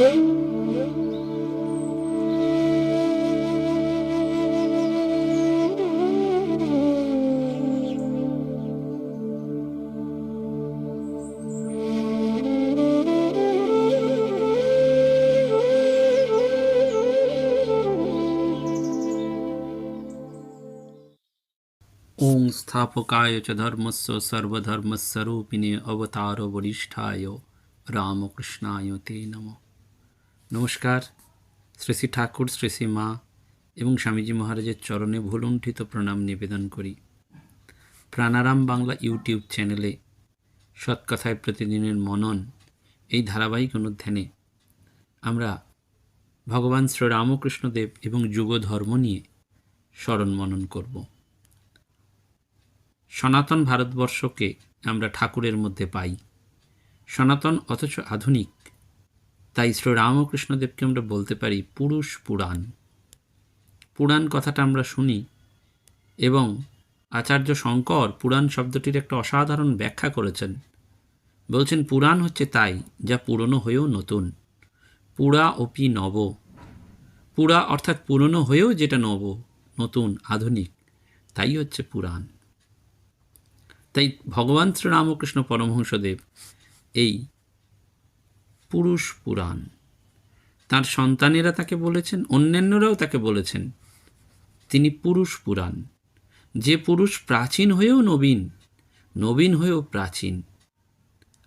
ॐ स्थापकाय च धर्मस्य सर्वधर्मस्वरूपिणे अवतारवरिष्ठाय रामकृष्णाय ते नमः। নমস্কার। শ্রী শ্রী ঠাকুর, শ্রী শ্রী মা এবং স্বামীজি মহারাজের চরণে ভুলুণ্ঠিত প্রণাম নিবেদন করি। প্রাণারাম বাংলা ইউটিউব চ্যানেলে সৎকথায় প্রতিদিনের মনন এই ধারাবাহিক অনুধ্যানে আমরা ভগবান শ্রী রামকৃষ্ণদেব এবং যুগ ধর্ম নিয়ে স্মরণ মনন করব। সনাতন ভারতবর্ষকে আমরা ঠাকুরের মধ্যে পাই। সনাতন অথচ আধুনিক তাই শ্রী রামকৃষ্ণদেবকে আমরা বলতে পারি পুরুষ পুরাণ। পুরাণ কথাটা আমরা শুনি এবং আচার্য শঙ্কর পুরাণ শব্দটির একটা অসাধারণ ব্যাখ্যা করেছেন। বলছেন, পুরাণ হচ্ছে তাই, যা পুরনো হয়েও নতুন। পুরা অপি নব। পুরা অর্থাৎ পুরনো হয়েও যেটা নব, নতুন, আধুনিক, তাই হচ্ছে পুরাণ। তাই ভগবান শ্রীরামকৃষ্ণ পরমহংসদেব এই পুরুষ পুরাণ। তার সন্তানেরা তাকে বলেছেন, অন্যান্যরাও তাকে বলেছেন, তিনি পুরুষ পুরাণ। যে পুরুষ প্রাচীন হয়েও নবীন নবীন হয়েও প্রাচীন।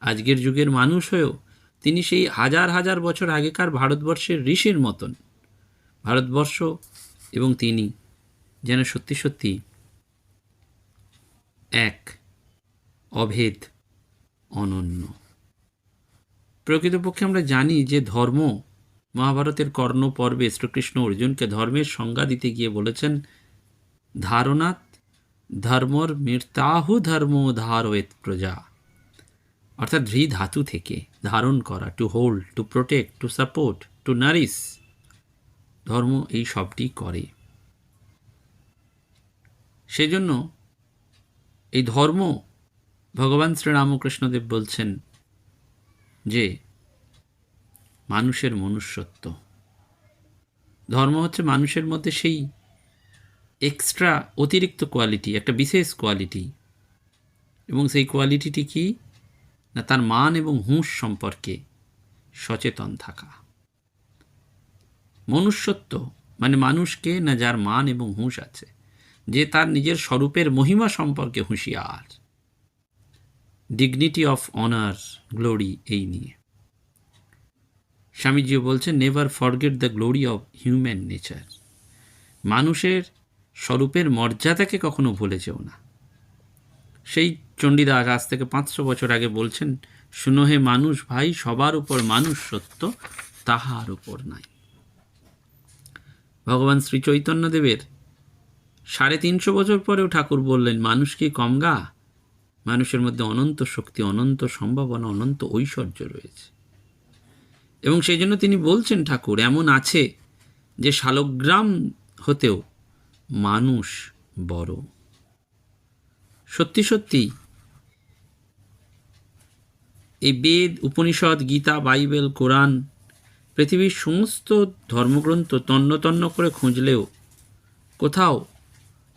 আজকের যুগের মানুষ হয়েও তিনি সেই হাজার হাজার বছর আগেকার ভারতবর্ষের ঋষির মতন। ভারতবর্ষ এবং তিনি যেন সত্যি সত্যি এক, অভেদ, অনন্য। প্রকৃতপক্ষে আমরা জানি যে ধর্ম মহাভারতের কর্ণ পর্বে শ্রীকৃষ্ণ অর্জুনকে ধর্মের সংজ্ঞা দিতে গিয়ে বলেছেন ধারণাত ধর্মর মৃতাহু ধর্ম ধারয়েত প্রজা। অর্থাৎ ধৃ ধাতু থেকে ধারণ করা, to hold, to protect, to support, to nourish ধর্ম এই সবটি করে। সেজন্য এই ধর্ম ভগবান শ্রীরামকৃষ্ণদেব বলছেন যে মানুষের মনুষ্যত্ব। ধর্ম হচ্ছে মানুষের মধ্যে সেই এক্সট্রা অতিরিক্ত কোয়ালিটি একটা বিশেষ কোয়ালিটি এবং সেই কোয়ালিটিটি কি? না, তার মান এবং হুঁশ সম্পর্কে সচেতন থাকা। মনুষ্যত্ব মানে মানুষকে না যার মান এবং হুঁশ আছে, যে তার নিজের স্বরূপের মহিমা সম্পর্কে হুঁশিয়ার। ডিগনিটি অফ অনার গ্লোরি এই নিয়ে। স্বামীজিও বলছেন never forget the glory of human nature মানুষের স্বরূপের মর্যাদাকে কখনো ভুলে যেও না। সেই চণ্ডীদাস আজ থেকে পাঁচশো বছর আগে বলছেন, শুনো হে মানুষ ভাই, সবার উপর মানুষ সত্য, তাহার উপর নাই। ভগবান শ্রী চৈতন্যদেবের সাড়ে তিনশো বছর পরেও ঠাকুর বললেন, মানুষ কি কম গা? মানুষের মধ্যে অনন্ত শক্তি, অনন্ত সম্ভাবনা, অনন্ত ঐশ্বর্য রয়েছে। এবং সেই জন্য তিনি বলছেন, ঠাকুর, এমন আছে যে শালগ্রাম হতেও মানুষ বড়। সত্যি সত্যি, এই বেদ, উপনিষদ, গীতা, বাইবেল, কোরআন, পৃথিবীর সমস্ত ধর্মগ্রন্থ তন্ন তন্ন করে খুঁজলেও কোথাও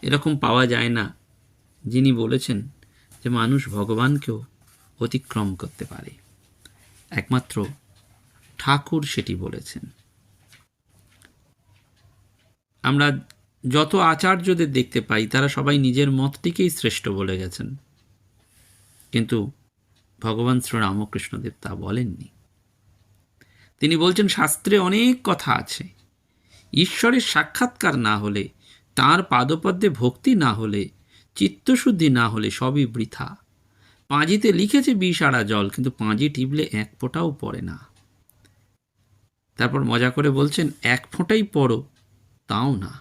এরকম পাওয়া যায় না যিনি বলেছেন যে মানুষ ভগবানকেও অতিক্রম করতে পারে। একমাত্র ঠাকুর সেটি বলেছেন। আমরা যত আচার্যদের দেখতে পাই, তারা সবাই নিজের মতটিকেই শ্রেষ্ঠ বলে গেছেন। কিন্তু ভগবান শ্রী রামকৃষ্ণদেব তা বলেননি। তিনি বলছেন, শাস্ত্রে অনেক কথা আছে। ঈশ্বরের সাক্ষাৎকার না হলে, তার পাদপদ্মে ভক্তি না হলে চিত্তশুদ্ধি না হলে সবই বৃথা। পাঁজিতে লিখেছে বিষাড়া জল, কিন্তু পাঁজি টিপলে এক ফোঁটাও পড়ে না। তারপর মজা করে বলছেন, এক ফোঁটাই পড়ো, তাও না।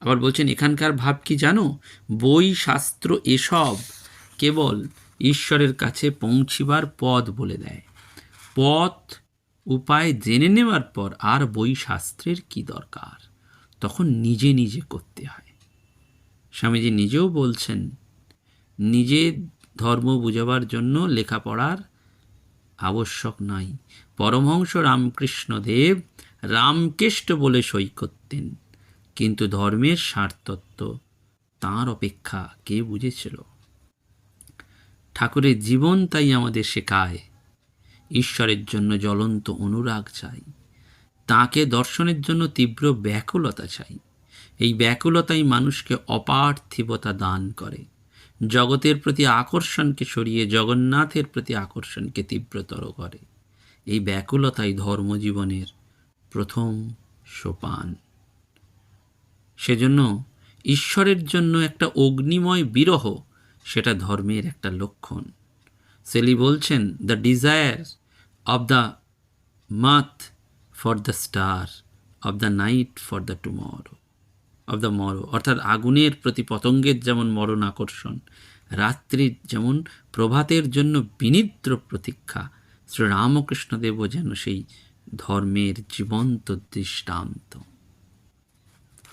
আবার বলছেন, এখানকার ভাব কি জানো? বই, শাস্ত্র এসব কেবল ঈশ্বরের কাছে পৌঁছিবার পদ বলে দেয়। পথ, উপায় জেনে নেওয়ার পর আর বই শাস্ত্রের কি দরকার? তখন নিজে নিজে করতে স্বামীজি নিজেও বলছেন, নিজে ধর্ম বুঝাবার জন্য লেখাপড়ার আবশ্যক নাই। পরমহংস রামকৃষ্ণদেব রামকেষ্ট বলে সই করতেন, কিন্তু ধর্মের সারতত্ত্ব তাঁর অপেক্ষা কে বুঝেছিল? ঠাকুরের জীবন তাই আমাদের শেখায়, ঈশ্বরের জন্য জ্বলন্ত অনুরাগ চাই, তাকে দর্শনের জন্য তীব্র ব্যাকুলতা চাই। এই ব্যাকুলতাই মানুষকে অপার্থিবতা দান করে। জগতের প্রতি আকর্ষণকে সরিয়ে জগন্নাথের প্রতি আকর্ষণকে তীব্রতর করে। এই ব্যাকুলতাই ধর্মজীবনের প্রথম সোপান। সেজন্য ঈশ্বরের জন্য একটা অগ্নিময় বিরহ, সেটা ধর্মের একটা লক্ষণ। সেলি বলছেন the desire of the moth for the star of the night for the tomorrow of the morrow অর্থাৎ আগুনের প্রতি পতঙ্গের যেমন মরণ আকর্ষণ, রাত্রির যেমন প্রভাতের জন্য বিনিদ্র প্রতীক্ষা শ্রীরামকৃষ্ণদেবও যেন সেই ধর্মের জীবন্ত দৃষ্টান্ত।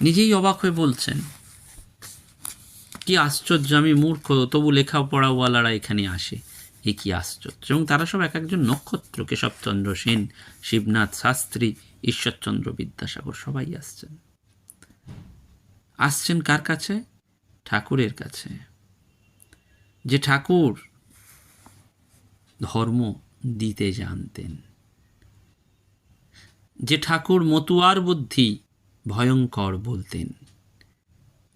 নিজেই অবাক হয়ে বলছেন, কি আশ্চর্য, আমি মূর্খ, তবু লেখাপড়াওয়ালারা এখানে আসে। এ কি আশ্চর্য? এবং তারা সব এক একজন নক্ষত্র কেশবচন্দ্র সেন, শিবনাথ শাস্ত্রী, ঈশ্বরচন্দ্র বিদ্যাসাগর সবাই আসছেন। আসছেন কার কাছে? ঠাকুরের কাছে। যে ঠাকুর ধর্ম দিতে জানতেন। যে ঠাকুর মতুয়ার বুদ্ধি ভয়ঙ্কর বলতেন।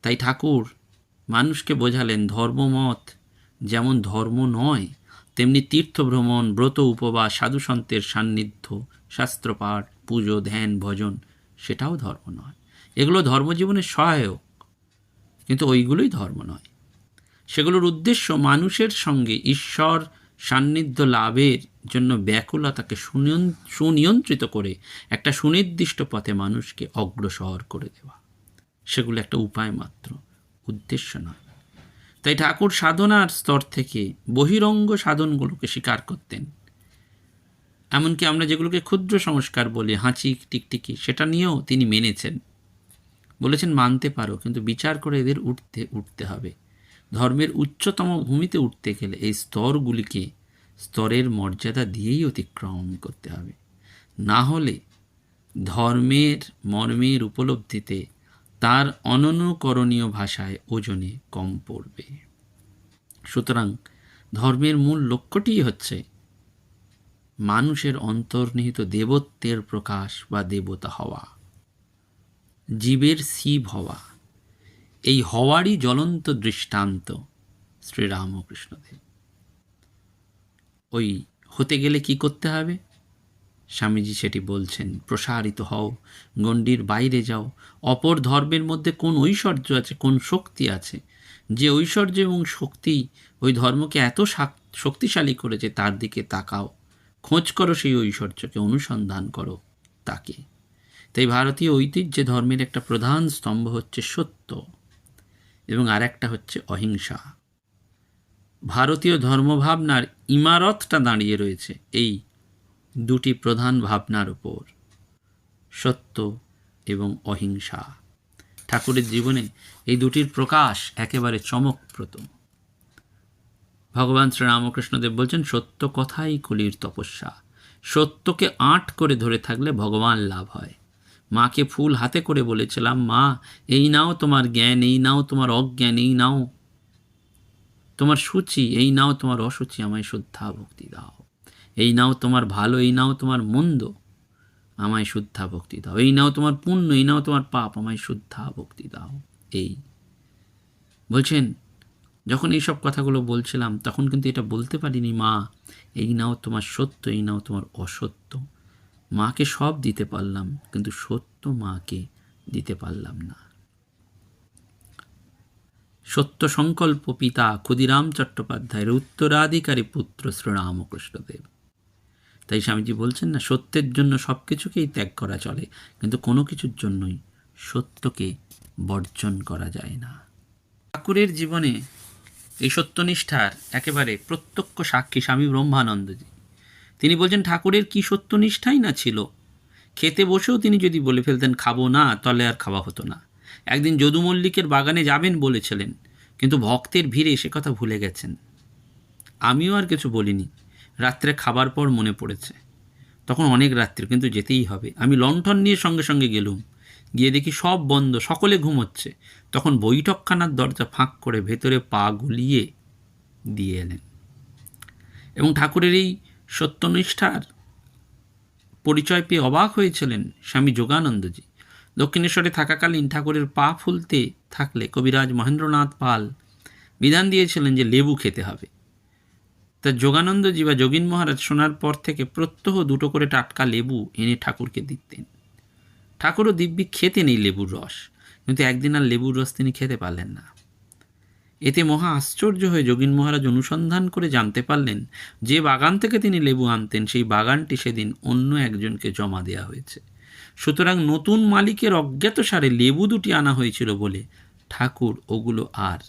তাই ঠাকুর মানুষকে বোঝালেন ধর্মমত যেমন ধর্ম নয়, তেমনি তীর্থভ্রমণ ব্রত উপবাস, সাধুসন্তের সান্নিধ্য শাস্ত্রপাঠ পুজো, ধ্যান, ভজন, সেটাও ধর্ম নয়। এগুলো ধর্মজীবনের সহায়ক, কিন্তু ওইগুলোই ধর্ম নয়। সেগুলোর উদ্দেশ্য মানুষের সঙ্গে ঈশ্বর সান্নিধ্য লাভের জন্য ব্যাকুলতাকে সুনিয়ন- সুনিয়ন্ত্রিত করে একটা সুনির্দিষ্ট পথে মানুষকে অগ্রসর করে দেওয়া। সেগুলো একটা উপায় মাত্র, উদ্দেশ্য নয়। তাই ঠাকুর সাধনার স্তর থেকে বহিরঙ্গ সাধনগুলোকে স্বীকার করতেন। এমনকি আমরা যেগুলোকে ক্ষুদ্র সংস্কার বলি, হাঁচি, টিকটিকি, সেটা নিয়েও তিনি মেনেছেন। বলেছেন মানতে পারো, কিন্তু বিচার করে এদের উঠতে উঠতে হবে। ধর্মের উচ্চতম ভূমিতে উঠতে গেলে এই স্তরগুলিকে স্তরের মর্যাদা দিয়েই অতিক্রম করতে হবে। না হলে ধর্মের, মর্মের উপলব্ধিতে তার অননুকরণীয় ভাষায় ওজনে কম পড়বে। সুতরাং ধর্মের মূল লক্ষ্যটি হচ্ছে মানুষের অন্তর্নিহিত দেবত্বের প্রকাশ বা দেবতা হওয়া। জীবের শিব হওয়া। এই হওয়ারই জ্বলন্ত দৃষ্টান্ত শ্রীরামকৃষ্ণদেব ওই হতে গেলে কি করতে হবে? স্বামীজি সেটি বলছেন, প্রসারিত হও, গণ্ডির বাইরে যাও। অপর ধর্মের মধ্যে কোন ঐশ্বর্য আছে, কোন শক্তি আছে? যে ঐশ্বর্য এবং শক্তি ওই ধর্মকে এত শাক- শক্তিশালী করেছে, তার দিকে তাকাও। খোঁজ করো সেই ঐশ্বর্যকে, অনুসন্ধান করো তাকে। তাই ভারতীয় ঐতিহ্যে ধর্মের একটা প্রধান স্তম্ভ হচ্ছে সত্য এবং আর একটা হচ্ছে অহিংসা। ভারতীয় ধর্মভাবনার ইমারতটা দাঁড়িয়ে রয়েছে এই দুটি প্রধান ভাবনার উপর, সত্য এবং অহিংসা। ঠাকুরের জীবনে এই দুটির প্রকাশ একেবারে চমকপ্রদ। ভগবান শ্রীরামকৃষ্ণদেব বলছেন, সত্য কথাই কলির তপস্যা। সত্যকে আট করে ধরে থাকলে ভগবান লাভ হয়। মাকে ফুল হাতে করে বলেছিলাম মা এই নাও তোমার জ্ঞান এই নাও তোমার অজ্ঞান এই নাও তোমার সূচি এই নাও তোমার অসুচি আমায় শুদ্ধা ভক্তি দাও এই নাও তোমার ভালো এই নাও তোমার মন্দ আমায় শুদ্ধা ভক্তি দাও এই নাও তোমার পুণ্য এই নাও তোমার পাপ আমায় শুদ্ধা ভক্তি দাও এই বলছেন যখন এইসব কথাগুলো বলছিলাম তখন কিন্তু এটা বলতে পারিনি মা এই নাও তোমার সত্য এই নাও তোমার অসত্য মাকে সব দিতে পারলাম, কিন্তু সত্য মাকে দিতে পারলাম না। সত্য সংকল্প পিতা ক্ষুদিরাম চট্টোপাধ্যায়ের উত্তরাধিকারী পুত্র শ্রীরামকৃষ্ণদেব। তাই স্বামীজি বলছেন না, সত্যের জন্য সব কিছুকেই ত্যাগ করা চলে, কিন্তু কোনো কিছুর জন্যই সত্যকে বর্জন করা যায় না। ঠাকুরের জীবনে এই সত্যনিষ্ঠার একেবারে প্রত্যক্ষ সাক্ষী স্বামী ব্রহ্মানন্দজি। তিনি বলছেন, ঠাকুরের কি সত্যনিষ্ঠাই না ছিল? খেতে বসেও তিনি যদি বলে ফেলতেন, খাব না, তাহলে আর খাওয়া হতো না। একদিন যদু মল্লিকের বাগানে যাবেন বলেছিলেন, কিন্তু ভক্তের ভিড়ে সে কথা ভুলে গেছেন। আমিও আর কিছু বলিনি। রাত্রে খাবার পর মনে পড়েছে। তখন অনেক রাত্রি, কিন্তু যেতেই হবে। আমি লণ্ঠন নিয়ে সঙ্গে সঙ্গে গেলুম। গিয়ে দেখি সব বন্ধ, সকলে ঘুমোচ্ছে। তখন বৈঠকখানার দরজা ফাঁক করে ভেতরে পা গুলিয়ে দিয়ে এলেন। এবং ঠাকুরের এই সত্যনিষ্ঠার পরিচয় পেয়ে অবাক হয়েছিলেন স্বামী যোগানন্দজি। দক্ষিণেশ্বরে থাকাকালীন ঠাকুরের পা ফুলতে থাকলে কবিরাজ মহেন্দ্রনাথ পাল বিধান দিয়েছিলেন যে লেবু খেতে হবে। তা যোগানন্দজি বা যোগিন মহারাজ শোনার পর থেকে প্রত্যহ দুটো করে টাটকা লেবু এনে ঠাকুরকে দিতেন। ঠাকুরও দিব্যি খেতেন এই লেবুর রস, কিন্তু একদিন আর লেবুর রস তিনি খেতে পারলেন না। এতে মহা আশ্চর্য হয়ে যোগিন মহারাজ অনুসন্ধান করে জানতে পারলেন, যে বাগান থেকে তিনি লেবু আনতেন, সেই বাগানটি সেদিন অন্য একজনকে জমা দেওয়া হয়েছে। সুতরাং নতুন মালিকের অজ্ঞাত সারে লেবু দুটি আনা হয়েছিল বলে ঠাকুর ওগুলো আর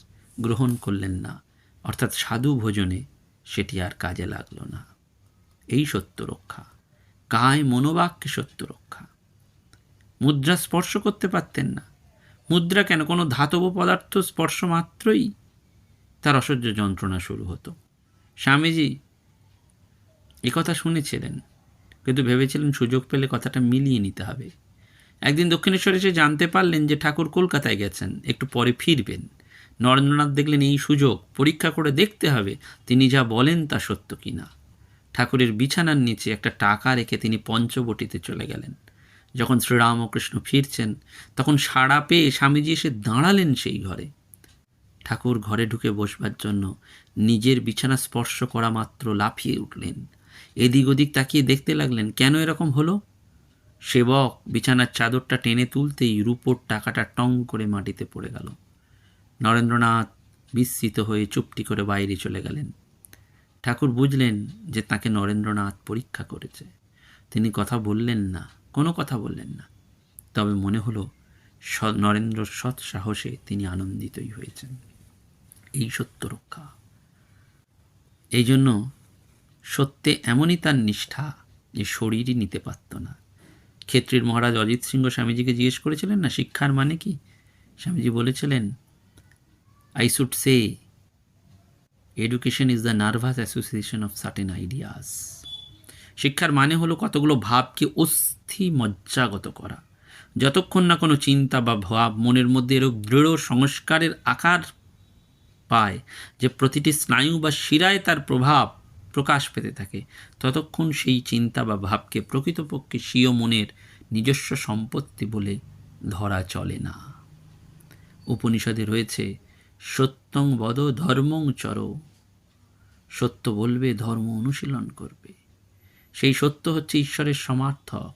গ্রহণ করলেন না। অর্থাৎ সাধু ভোজনে সেটি আর কাজে লাগল না। এই সত্য রক্ষা কায় মনোবাক্যে সত্য রক্ষা মুদ্রা স্পর্শ করতে পারতেন না। মুদ্রা কেন, কোনো ধাতব পদার্থ স্পর্শ মাত্রই তার অসহ্য যন্ত্রণা শুরু হতো। স্বামীজি কথা শুনেছিলেন, কিন্তু ভেবেছিলেন সুযোগ পেলে কথাটা মিলিয়ে নিতে হবে। একদিন দক্ষিণেশ্বরে এসে জানতে পারলেন যে ঠাকুর কলকাতায় গেছেন, একটু পরে ফিরবেন। নরেন্দ্রনাথ দেখলেন এই সুযোগ, পরীক্ষা করে দেখতে হবে তিনি যা বলেন তা সত্য কিনা। ঠাকুরের বিছানার নিচে একটা টাকা রেখে তিনি পঞ্চবটিতে চলে গেলেন। যখন শ্রীরামকৃষ্ণ ফিরছেন, তখন সাড়া পেয়ে স্বামীজি এসে দাঁড়ালেন সেই ঘরে। ঠাকুর ঘরে ঢুকে বসবার জন্য নিজের বিছানা স্পর্শ করা মাত্র লাফিয়ে উঠলেন। এদিক ওদিক তাকিয়ে দেখতে লাগলেন, কেন এরকম হলো? সেবক বিছানার চাদরটা টেনে তুলতেই রূপোর টাকাটা টং করে মাটিতে পড়ে গেল। নরেন্দ্রনাথ বিস্মিত হয়ে চুপটি করে বাইরে চলে গেলেন। ঠাকুর বুঝলেন যে তাকে নরেন্দ্রনাথ পরীক্ষা করেছে। তিনি কথা বললেন না, কোনো কথা বললেন না। তবে মনে হলো নরেন্দ্র সৎ সাহসে তিনি আনন্দিতই হয়েছেন। এই সত্য রক্ষা। এই জন্য সত্যে এমনই তার নিষ্ঠা যে শরীরই নিতে পারত না। ক্ষেত্রীর মহারাজ অজিত সিংহ স্বামীজিকে জিজ্ঞেস করেছিলেন, না, শিক্ষার মানে কি? স্বামীজি বলেছিলেন I should say education is the nervous association of certain ideas শিক্ষার মানে হলো কতগুলো ভাবকে অস্থি মজ্জাগত করা। যতক্ষণ না কোনো চিন্তা বা ভাব মনের মধ্যে এরূপ দৃঢ় সংস্কারের আকার পায় যে প্রতিটি স্নায়ু বা শিরায় তার প্রভাব প্রকাশ পেতে থাকে। ততক্ষণ সেই চিন্তা বা ভাবকে প্রকৃতপক্ষে স্বীয় মনের নিজস্ব সম্পত্তি বলে ধরা চলে না। উপনিষদে রয়েছে, সত্যং বদ ধর্মং চর। সত্য বলবে, ধর্ম অনুশীলন করবে। সেই সত্য হচ্ছে ঈশ্বরের সমার্থক,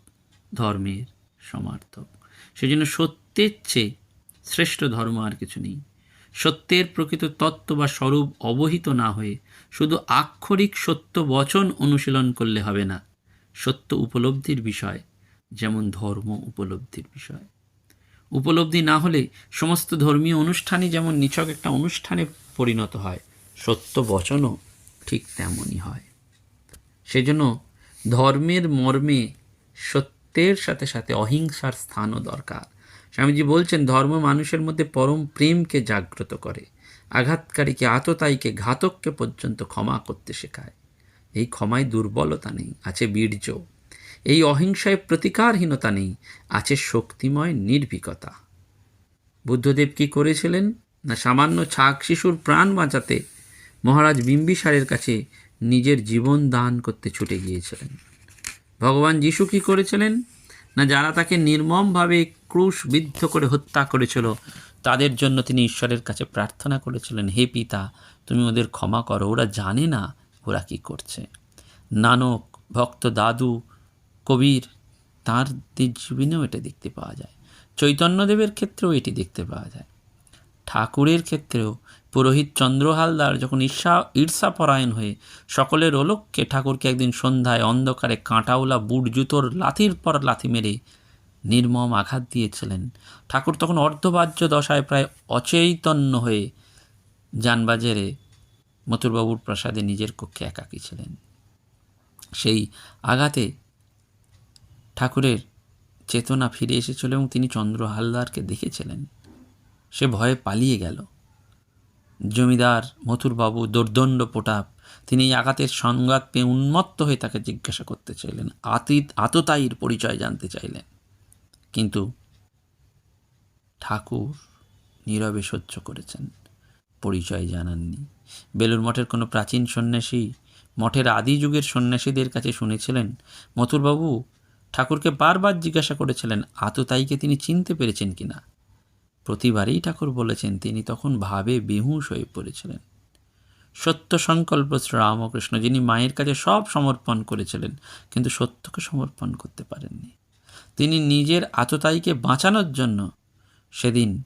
ধর্মের সমার্থক। সেজন্য সত্যের চেয়ে শ্রেষ্ঠ ধর্ম আর কিছু নেই। সত্যের প্রকৃত তত্ত্ব বা স্বরূপ অবহিত না হয়ে শুধু আক্ষরিক সত্য বচন অনুশীলন করলে হবে না। সত্য উপলব্ধির বিষয়, যেমন ধর্ম উপলব্ধির বিষয়। উপলব্ধি না হলে সমস্ত ধর্মীয় অনুষ্ঠানই যেমন নিছক একটা অনুষ্ঠানে পরিণত হয়, সত্য বচনও ঠিক তেমনই হয়। সেজন্য ধর্মের মর্মে সত্যের সাথে সাথে অহিংসার স্থানও দরকার। স্বামীজি বলছেন, ধর্ম মানুষের মধ্যে পরম প্রেমকে জাগ্রত করে, আঘাতকারীকে, আততায়ীকে, ঘাতককে পর্যন্ত ক্ষমা করতে শেখায়। এই ক্ষমায় দুর্বলতা নেই, আছে বীর্য। এই অহিংসায় প্রতিকারহীনতা নেই, আছে শক্তিময় নির্ভীকতা। বুদ্ধদেব কি করেছিলেন? না, সামান্য ছাক শিশুর প্রাণ বাঁচাতে মহারাজ বিম্বিসারের কাছে নিজের জীবন দান করতে ছুটে গিয়েছিলেন। ভগবান যিশু কী করেছিলেন? না যারা তাকে নির্মমভাবে ক্রুশবিদ্ধ করে হত্যা করেছিল, তাদের জন্য তিনি ঈশ্বরের কাছে প্রার্থনা করেছিলেন, হে পিতা, তুমি ওদের ক্ষমা করো, ওরা জানে না ওরা কি করছে। নানক, ভক্ত, দাদু, কবির, তাঁর জীবনেও এটা দেখতে পাওয়া যায়। চৈতন্যদেবের ক্ষেত্রেও এটি দেখতে পাওয়া যায়। ঠাকুরের ক্ষেত্রেও পুরোহিত চন্দ্র হালদার যখন ঈর্ষা ঈর্ষাপরায়ণ হয়ে সকলের ওলক্ষ্যে ঠাকুরকে একদিন সন্ধ্যায় অন্ধকারে কাঁটাওলা বুট জুতোর লাথির পর লাথি মেরে নির্মম আঘাত দিয়েছিলেন। ঠাকুর তখন অর্ধবাহ্য দশায় প্রায় অচৈতন্য হয়ে যানবাজারে মথুরবাবুর প্রসাদে নিজের কক্ষে একাকী ছিলেন। সেই আঘাতে ঠাকুরের চেতনা ফিরে এসেছিল এবং তিনি চন্দ্র হালদারকে দেখেছিলেন। সে ভয়ে পালিয়ে গেল। জমিদার মথুরবাবু দোর্দণ্ড প্রতাপ। তিনি এই আঘাতের সংঘাত পেয়ে উন্মত্ত হয়ে তাকে জিজ্ঞাসা করতে চাইলেন, আতীত, আততায়ীর পরিচয় জানতে চাইলেন? কিন্তু ঠাকুর নীরবে সহ্য করেছেন, পরিচয় জানাননি। বেলুর মঠের কোনো প্রাচীন সন্ন্যাসী, মঠের আদি যুগের সন্ন্যাসীদের কাছে শুনেছিলেন, মথুরবাবু ঠাকুরকে বারবার জিজ্ঞাসা করেছিলেন, আততায়ীকে তিনি চিনতে পেরেছেন কিনা? প্রতিবারেই ঠাকুর বলেছেন, তিনি তখন ভাবে বেহুশ হয়ে পড়েছিলেন। সত্য সংকল্প শ্রীরামকৃষ্ণ যিনি মায়ের কাছে সব সমর্পণ করেছিলেন, কিন্তু সত্যকে সমর্পণ করতে পারেননি। তিনি নিজের আততায়ীকে বাঁচানোর জন্য সেদিন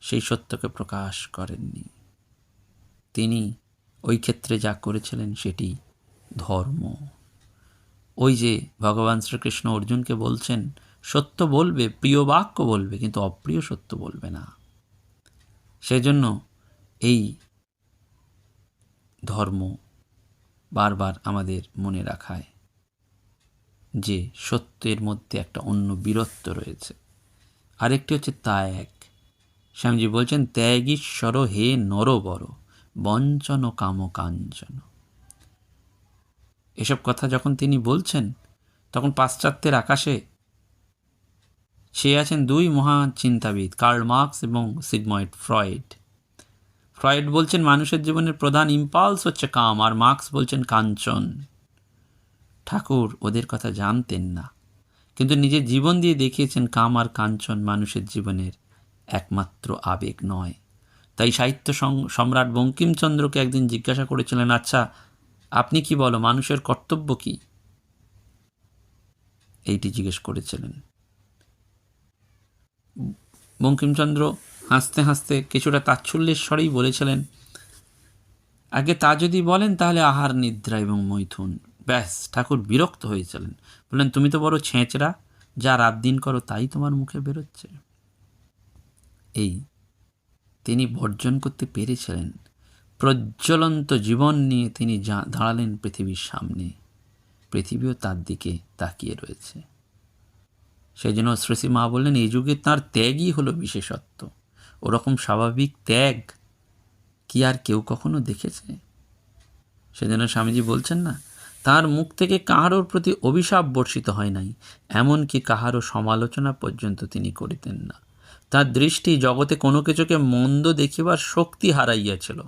সেই সত্যকে প্রকাশ করেননি। তিনি ওই ক্ষেত্রে যা করেছিলেন, সেটি ধর্ম। ওই যে ভগবান শ্রীকৃষ্ণ অর্জুনকে বলছেন সত্য বলবে, প্রিয় বাক্য বলবে, কিন্তু অপ্রিয় সত্য বলবে না। সেজন্য এই ধর্ম বারবার আমাদের মনে রাখায় যে সত্যের মধ্যে একটা অন্য বীরত্ব রয়েছে। আরেকটি হচ্ছে ত্যাগ। স্বামীজি বলছেন ত্যাগীশ্বর হে নরবর বঞ্চন কাম কাঞ্চন। এসব কথা যখন তিনি বলছেন, তখন পাশ্চাত্যের আকাশে সে আছেন দুই মহান চিন্তাবিদ, কার্ল মার্কস এবং সিগময়েড ফ্রয়েড। ফ্রয়েড বলছেন, মানুষের জীবনের প্রধান ইম্পালস হচ্ছে কাম, আর মার্কস বলছেন, কাঞ্চন। ঠাকুর, ওদের কথা জানতেন না। কিন্তু নিজের জীবন দিয়ে দেখিয়েছেন, কাম আর কাঞ্চন মানুষের জীবনের একমাত্র আবেগ নয়। তাই সাহিত্য সম্রাট বঙ্কিমচন্দ্রকে একদিন জিজ্ঞাসা করেছিলেন আচ্ছা আপনি কি বলো, মানুষের কর্তব্য কি? এইটি জিজ্ঞেস করেছিলেন। বঙ্কিমচন্দ্র হাসতে হাসতে কিছুটা তাচ্ছল্যের স্বরেই বলেছিলেন, আগে তা যদি বলেন তাহলে আহার, নিদ্রা এবং মৈথুন। ব্যাস, ঠাকুর বিরক্ত হয়েছিলেন। বললেন, তুমি তো বড় ছেঁচড়া, যা রাত দিন করো তাই তোমার মুখে বেরোচ্ছে। এই তিনি বর্জন করতে পেরেছিলেন। প্রজ্বলন্ত জীবন নিয়ে তিনি দাঁড়ালেন পৃথিবীর সামনে। পৃথিবীও তার দিকে তাকিয়ে রয়েছে। সেই জন্য শ্রেষী মা বললেন, এই যুগে তাঁর ত্যাগই হলো বিশেষত্ব। ওরকম স্বাভাবিক ত্যাগ কি আর কেউ কখনো দেখেছে? সেজন্য স্বামীজি বলছেন, না, তার মুখ থেকে কাহারোর প্রতি অভিশাপ বর্ষিত হয় নাই, এমনকি কাহারও সমালোচনা পর্যন্ত তিনি করিতেন না। তার দৃষ্টি জগতে কোনো কিছুকে মন্দ দেখিবার শক্তি হারাইয়াছিল।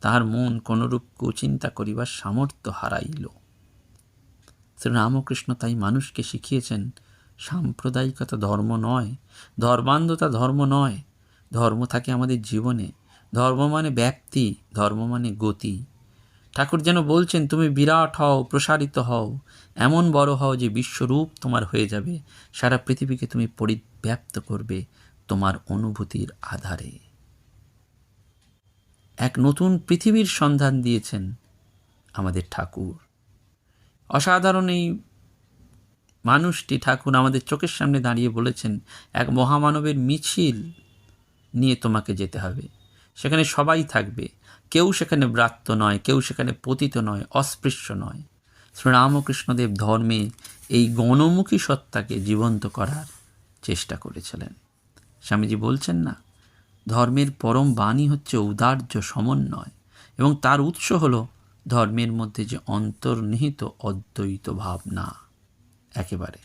তাহার মন কোনরূপ কুচিন্তা করিবার সামর্থ্য হারাইল। শ্রীরামকৃষ্ণ তাই মানুষকে শিখিয়েছেন সাম্প্রদায়িকতা ধর্ম নয়। ধর্মান্ধতা ধর্ম নয়। ধর্ম থাকে আমাদের জীবনে। ধর্ম মানে ব্যাপ্তি ধর্ম মানে গতি। ঠাকুর যেন বলছেন, তুমি বিরাট হও, প্রসারিত হও। এমন বড় হও যে বিশ্বরূপ তোমার হয়ে যাবে। সারা পৃথিবীকে তুমি পরিব্যাপ্ত করবে তোমার অনুভূতির আধারে। এক নতুন পৃথিবীর সন্ধান দিয়েছেন আমাদের ঠাকুর। অসাধারণ এই মানুষটি ঠাকুর আমাদের চোখের সামনে দাঁড়িয়ে বলেছেন, এক মহামানবের মিছিল নিয়ে তোমাকে যেতে হবে। সেখানে সবাই থাকবে। কেউ সেখানে ব্রাত্য নয়, কেউ সেখানে পতিত নয়, অস্পৃশ্য নয়। শ্রীরামকৃষ্ণদেব ধর্মে এই গণমুখী সত্তাকে জীবন্ত করার চেষ্টা করেছিলেন। স্বামীজি বলছেন না, ধর্মের পরম বাণী হচ্ছে ঔদার্য সমন্বয় এবং তার উৎস হল ধর্মের মধ্যে যে অন্তর্নিহিত অদ্বৈত ভাবনা। একেবারে।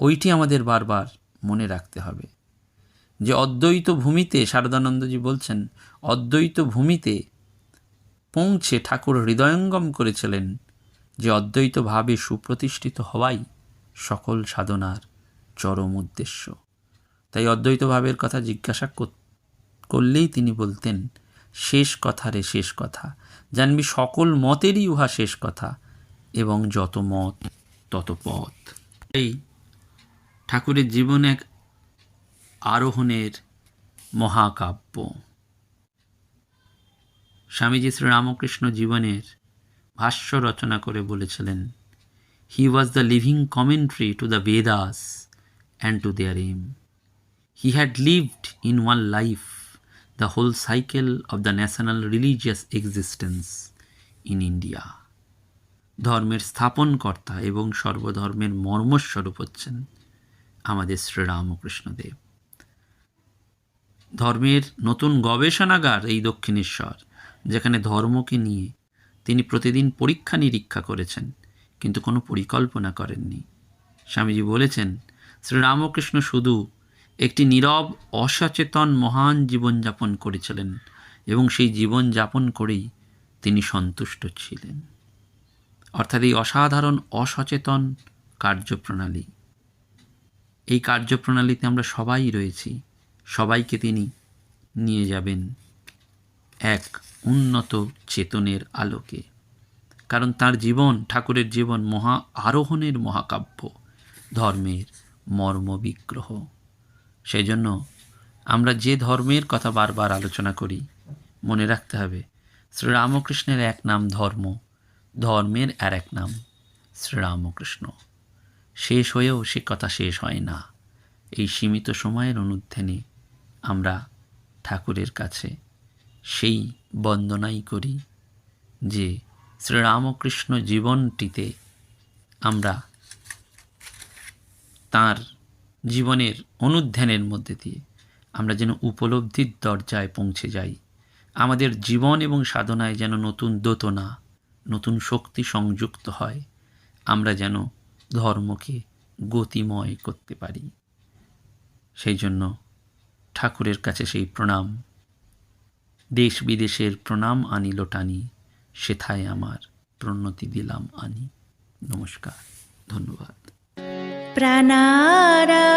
ওইটি আমাদের বারবার মনে রাখতে হবে যে অদ্বৈত ভূমিতে, শারদানন্দজি বলছেন, অদ্বৈত ভূমিতে পৌঁছে ঠাকুর হৃদয়ঙ্গম করেছিলেন যে অদ্বৈতভাবে সুপ্রতিষ্ঠিত হওয়াই সকল সাধনার চরম উদ্দেশ্য। তাই অদ্বৈতভাবের কথা জিজ্ঞাসা করলেই তিনি বলতেন, শেষ কথা রে, শেষ কথা। জানবি সকল মতেরই উহা শেষ কথা এবং যত মত তত পথ এই ঠাকুরের জীবন এক আরোহণের মহাকাব্য। স্বামীজি শ্রীরামকৃষ্ণ জীবনের ভাষ্য রচনা করে বলেছিলেন he was the living commentary to the Vedas and to their aim he had lived in one life the whole cycle of the national religious existence in India ধর্মের স্থাপনকর্তা এবং সর্বধর্মের মর্মস্বরূপ হচ্ছেন আমাদের শ্রীরামকৃষ্ণদেব। ধর্মের নতুন গবেষণাগার এই দক্ষিণেশ্বর, যেখানে ধর্মকে নিয়ে তিনি প্রতিদিন পরীক্ষা নিরীক্ষা করেছেন, কিন্তু কোনো পরিকল্পনা করেননি। স্বামীজি বলেছেন, শ্রীরামকৃষ্ণ শুধু একটি নীরব, অসচেতন, মহান জীবনযাপন করেছিলেন এবং সেই জীবনযাপন করেই তিনি সন্তুষ্ট ছিলেন। অর্থাৎ এই অসাধারণ অসচেতন কার্যপ্রণালী। এই কার্যপ্রণালীতে আমরা সবাই রয়েছি। সবাইকে তিনি নিয়ে যাবেন এক উন্নত চেতনের আলোকে। কারণ তার জীবন, ঠাকুরের জীবন মহা আরোহণের মহাকাব্য, ধর্মের মর্ম বিগ্রহ। সেই জন্য আমরা যে ধর্মের কথা বারবার আলোচনা করি, মনে রাখতে হবে, শ্রীরামকৃষ্ণের এক নাম ধর্ম ধর্মের আর এক নাম, শ্রীরামকৃষ্ণ। শেষ হয়েও সে কথা শেষ হয় না। এই সীমিত সময়ের অনুধ্যানে আমরা ঠাকুরের কাছে সেই বন্দনাই করি যে শ্রীরামকৃষ্ণ জীবনটিতে আমরা তার জীবনের অনুধ্যানের মধ্যে দিয়ে আমরা যেন উপলব্ধির দরজায় পৌঁছে যাই। আমাদের জীবন এবং সাধনায় যেন নতুন দোতনা নতুন শক্তি সংযুক্ত হয়, আমরা যেন ধর্মকে গতিময় করতে পারি। সেই জন্য ঠাকুরের কাছে সেই প্রণাম। দেশ বিদেশের প্রণাম আনিল টানি, সেথায় আমার প্রণতি দিলাম আনি। নমস্কার, ধন্যবাদ। প্রাণারাম